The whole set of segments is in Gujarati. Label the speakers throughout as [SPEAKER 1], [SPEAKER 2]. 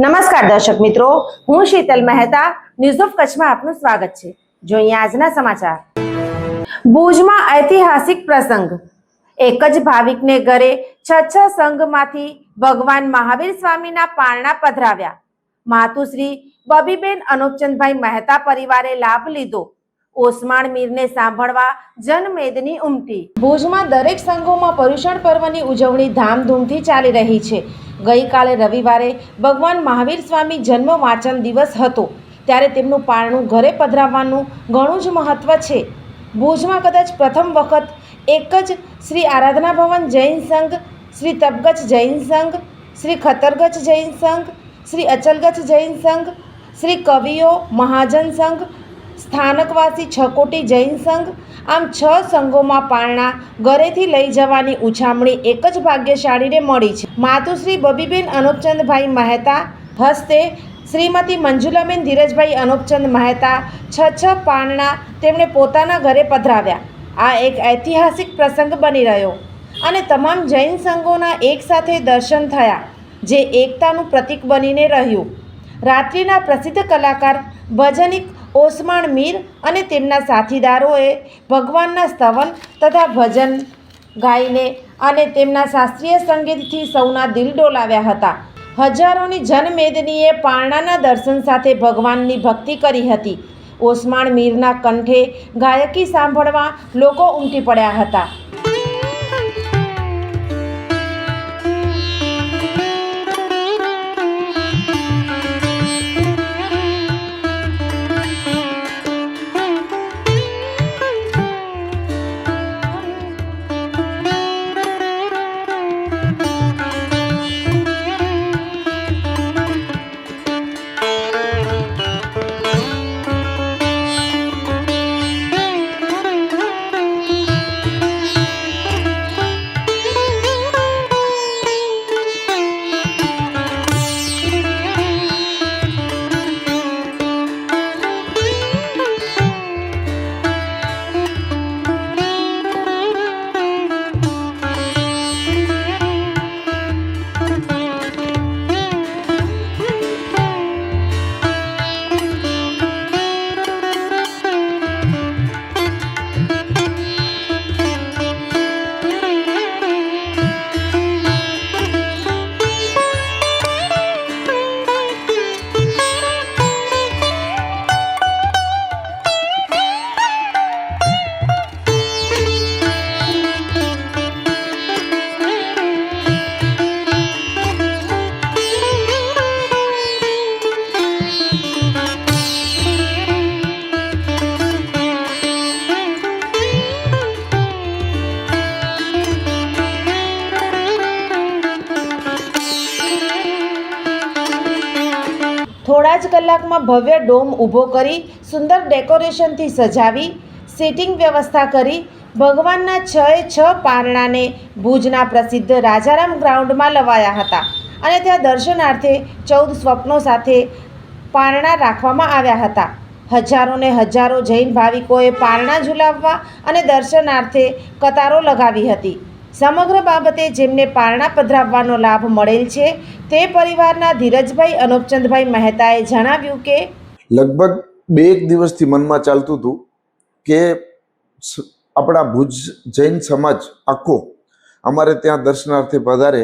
[SPEAKER 1] નમસ્કાર દર્શક મિત્રો, હું શીતલ મહેતા. ન્યૂઝ ઓફ કચ્છમાં આપનું સ્વાગત છે. જોઈએ આજના સમાચાર. ભુજમાં ઐતિહાસિક પ્રસંગ. એક જ ભાવિકને ઘરે છ છ સંઘમાંથી ભગવાન મહાવીર સ્વામીના પારણા પધરાવ્યા. માતુશ્રી બબીબેન અનુપચંદભાઈ મહેતા પરિવારે લાભ લીધો. ઓસમાણ મીરને સાંભળવા જનમેદની ઉમટી. ભુજમાં દરેક સંઘોમાં પર્યુષણ પર્વની ઉજવણી ધામધૂમથી ચાલી રહી છે. ગઈકાલે રવિવારે ભગવાન મહાવીર સ્વામી જન્મ વાંચન દિવસ હતો. ત્યારે તેમનું પારણું ઘરે પધરાવવાનું ઘણું જ મહત્ત્વ છે. ભુજમાં કદાચ પ્રથમ વખત એક જ શ્રી આરાધના ભવન જૈન સંઘ, શ્રી તપગચ જૈન સંઘ, શ્રી ખતરગજ જૈન સંઘ, શ્રી અચલગચ્છ જૈન સંઘ, શ્રી કવિઓ, મહાજન સંઘ સ્થાનકવાસી છકોટી જૈન સંઘ, આમ છ સંઘોમાં પારણા ઘરેથી લઈ જવાની ઉછામણી એક જ ભાગ્યશાળીને મળી છે. માતુશ્રી બબીબેન અનુપચંદભાઈ મહેતા હસ્તે શ્રીમતી મંજુલાબેન ધીરજભાઈ અનુપચંદ મહેતા છ છ પારણા તેમણે પોતાના ઘરે પધરાવ્યા. આ એક ઐતિહાસિક પ્રસંગ બની રહ્યો અને તમામ જૈન સંઘોના એકસાથે દર્શન થયા, જે એકતાનું પ્રતીક બનીને રહ્યું. રાત્રિના પ્રસિદ્ધ કલાકાર ભજનિક ઓસમાણ મીર અને તેમના સાથીદારોએ ભગવાનના સ્તવન તથા ભજન ગાઈને અને તેમના શાસ્ત્રીય સંગીતથી સૌના દિલ ડોલાવ્યા હતા. હજારોની જનમેદનીએ પારણાના દર્શન સાથે ભગવાનની ભક્તિ કરી હતી. ઓસમાણ મીરના કંઠે ગાયકી સાંભળવા લોકો ઉમટી પડ્યા હતા. જ કલાકમાં ભવ્ય ડોમ ઊભો કરી સુંદર ડેકોરેશનથી સજાવી, સીટિંગ વ્યવસ્થા કરી, ભગવાનના છ એ છ પારણાને ભુજના પ્રસિદ્ધ રાજારામ ગ્રાઉન્ડમાં લવાયા હતા અને ત્યાં દર્શનાર્થે ચૌદ સ્વપ્નો સાથે પારણા રાખવામાં આવ્યા હતા. હજારોને હજારો જૈન ભાવિકોએ પારણા ઝુલાવવા અને દર્શનાર્થે કતારો લગાવી હતી. સમગ્ર બાબતે જેમને પારણા પધરાવવાનો લાભ મળેલ છે તે પરિવારના ધીરજભાઈ અનુપચંદભાઈ મહેતાએ જણાવ્યું કે
[SPEAKER 2] લગભગ બે એક દિવસથી મનમાં ચાલતું હતું કે આપણા ભુજ જૈન સમાજ આખો અમારે ત્યાં દર્શનાર્થે પધારે.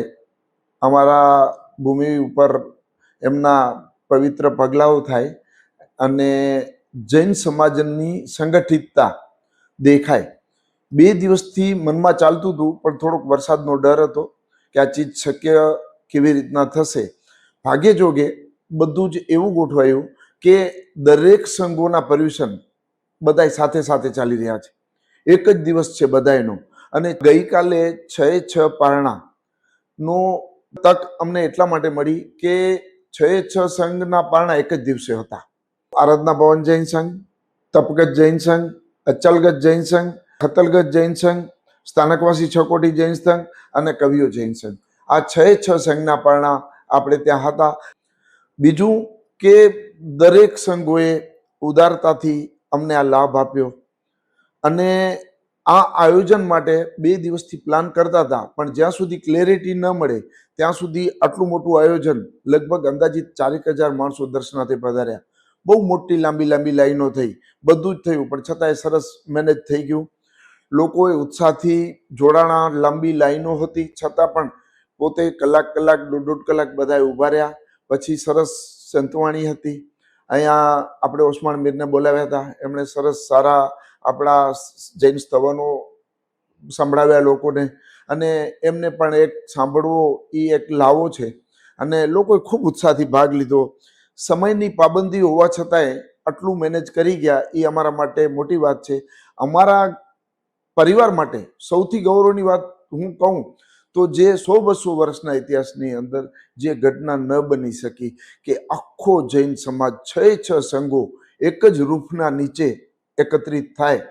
[SPEAKER 2] અમારા ભૂમિ ઉપર એમના પવિત્ર પગલાઓ થાય અને જૈન સમાજની સંગઠિતતા દેખાય. બે દિવસથી મનમાં ચાલતું હતું પણ થોડોક વરસાદનો ડર હતો કે આ ચીજ શક્ય કેવી રીતના થશે? ભાગ્ય જોગે બધું જ એવું ગોઠવાયું કે દરેક સંઘોના પર્યુષણ બધા સાથે સાથે ચાલી રહ્યા છે. એક જ દિવસ છે બધાયનો. અને ગઈકાલે છ છ પારણા નો તક અમને એટલા માટે મળી કે છ છ સંઘના પારણા એક જ દિવસે હતા. આરાધના ભવન જૈન સંઘ, તપગત જૈન સંઘ અચલગત જૈન સંઘ, ખતલગત જૈન સંઘ, સ્થાનકવાસી છકોટી જૈન સંઘ અને કવિઓ જૈન સંઘ. આ છ છ સંઘના પરણા આપણે ત્યાં હતા. બીજું કે દરેક સંઘોએ ઉદારતાથી અમને આ લાભ આપ્યો. અને આ આયોજન માટે બે દિવસથી પ્લાન કરતા હતા, પણ જ્યાં સુધી ક્લેરિટી ન મળે, ત્યાં સુધી આટલું મોટું આયોજન લગભગ અંદાજિત ચારેક હજાર માણસો દર્શનાર્થે પધાર્યા. બહુ મોટી લાંબી લાંબી લાઈનો થઈ, બધું જ થયું, પણ છતાંય સરસ મેનેજ થઈ ગયું. લોકોએ ઉત્સાહથી જોડાણા લાંબી લાઈનો હતી, છતાં પણ પોતે કલાક કલાક, દોઢ દોઢ કલાક બધાએ ઊભા રહ્યા. પછી સરસ સંતવાણી હતી. અહીંયા આપણે ઓસમાણ મીરને બોલાવ્યા હતા. એમણે સરસ સારા આપણા જૈન સ્તવનો સંભળાવ્યા લોકોને. અને એમને પણ એક સાંભળવો એ એક લાવો છે. અને લોકોએ ખૂબ ઉત્સાહથી ભાગ લીધો. સમયની પાબંદી હોવા છતાંય આટલું મેનેજ કરી ગયા એ અમારા માટે મોટી વાત છે. અમારા પરિવાર માટે સૌથી ગૌરવની વાત હું કહું તો જે સો બસો વર્ષના ઇતિહાસની અંદર જે ઘટના ન બની શકી કે આખો જૈન સમાજ છ છ સંઘો એક જ રૂફના નીચે એકત્રિત થાય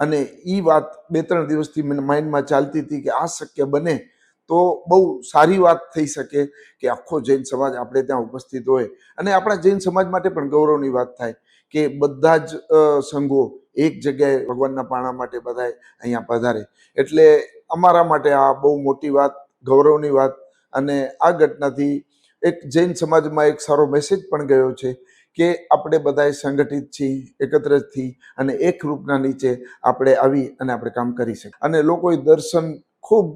[SPEAKER 2] અને એ વાત બે ત્રણ દિવસથી મને માઇન્ડમાં ચાલતી હતી કે આ શક્ય બને, તો બહુ સારી વાત થઈ શકે કે આખો જૈન સમાજ આપણે ત્યાં ઉપસ્થિત હોય. અને આપણા જૈન સમાજ માટે પણ ગૌરવની વાત થાય. કે બધા જ સંઘો એક જગ્યાએ ભગવાનના પાણા માટે બધાએ અહીંયા પધારે. એટલે અમારા માટે આ બહુ મોટી વાત, ગૌરવની વાત અને આ ઘટનાથી એક જૈન સમાજમાં એક સારો મેસેજ પણ ગયો છે કે આપણે બધાએ સંગઠિત છીએ, એકત્રથી અને એક રૂપના નીચે આપણે આવી અને આપણે કામ કરી શકીએ. અને લોકોએ દર્શન ખૂબ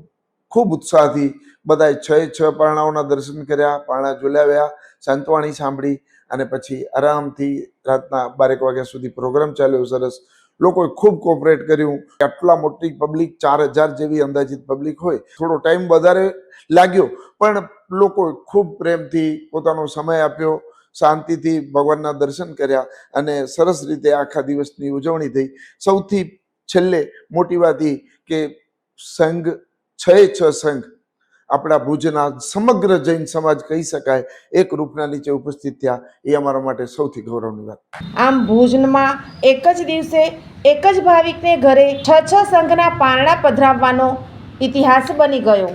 [SPEAKER 2] ખૂબ ઉત્સાહથી બધાએ છ છ પારણાઓના દર્શન કર્યા, પારણા ઝુલાવ્યા સંતવાણી સાંભળી અને પછી આરામથી રાતના બારેક વાગ્યા સુધી પ્રોગ્રામ ચાલ્યો, સરસ. લોકોએ ખૂબ કોઓપરેટ કર્યું. આટલા મોટી પબ્લિક ચાર હજાર જેવી અંદાજિત પબ્લિક હોય. થોડો ટાઈમ વધારે લાગ્યો, પણ લોકોએ ખૂબ પ્રેમથી પોતાનો સમય આપ્યો, શાંતિથી ભગવાનના દર્શન કર્યા અને સરસ રીતે આખા દિવસની ઉજવણી થઈ. સૌથી છેલ્લે મોટી વાત એ કે સંઘ, છ છ સંઘ. આપણા ભુજના સમગ્ર જૈન સમાજ કહી શકાય, એક રૂપના નીચે ઉપસ્થિત થયા, એ અમારા માટે સૌથી ગૌરવની વાત.
[SPEAKER 1] આમ ભુજમાં એક જ દિવસે એક જ ભાવિકને ઘરે છ છ સંઘના પારણા પધરાવવાનો ઇતિહાસ બની ગયો.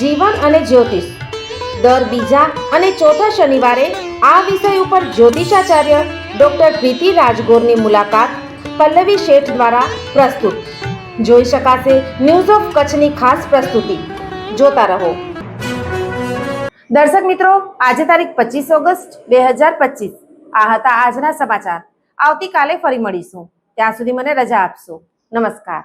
[SPEAKER 1] જીવન અને જ્યોતિષ. દર બીજા અને ચોથા શનિવારે આ વિષય ઉપર જ્યોતિષાચાર્ય ડોક્ટર પ્રીતિ રાજગોરની મુલાકાત પલ્લવી શેઠ દ્વારા પ્રસ્તુત. જોઈ શકાશે ન્યૂઝ ઓફ કચ્છની ખાસ પ્રસ્તુતિ. જોતા રહો. દર્શક મિત્રો, આજે તારીખ પચીસ ઓગસ્ટ બે હજાર પચીસ. આ હતા આજના સમાચાર. આવતીકાલે ફરી મળીશું. ત્યાં સુધી મને રજા આપશો. નમસ્કાર.